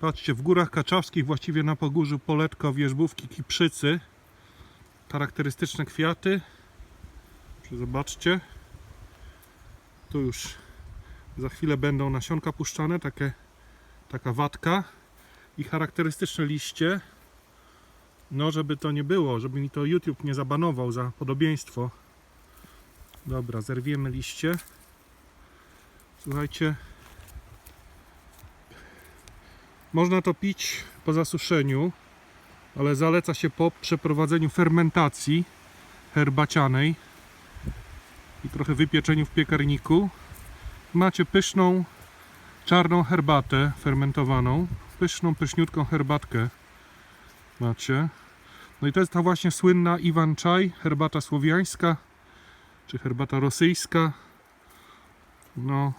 Patrzcie, w Górach Kaczawskich, właściwie na Pogórzu Poletka, Wierzbówki, Kiprzycy. Charakterystyczne kwiaty. Zobaczcie. Tu już za chwilę będą nasionka puszczane, takie, taka watka i charakterystyczne liście. No, żeby to nie było, żeby mi to YouTube nie zabanował za podobieństwo. Dobra, zerwiemy liście. Słuchajcie. Można to pić po zasuszeniu, ale zaleca się po przeprowadzeniu fermentacji herbacianej i trochę wypieczeniu w piekarniku. Macie pyszną czarną herbatę fermentowaną, pyszną, pyszniutką herbatkę macie. No i to jest ta właśnie słynna Iwan Czaj, herbata słowiańska, czy herbata rosyjska. No,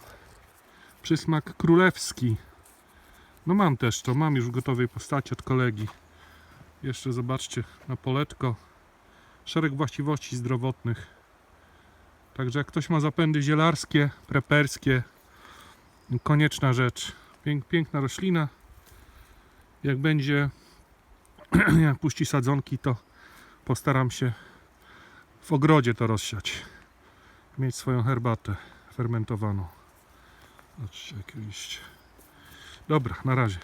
przysmak królewski. No mam też to, mam już w gotowej postaci od kolegi. Jeszcze zobaczcie na poletko. Szereg właściwości zdrowotnych. Także jak ktoś ma zapędy zielarskie, preperskie, konieczna rzecz. Pięk, piękna roślina. Jak będzie, jak puści sadzonki, to postaram się w ogrodzie to rozsiać. Mieć swoją herbatę fermentowaną. Zobaczcie, jakie liście. Dobra, na razie.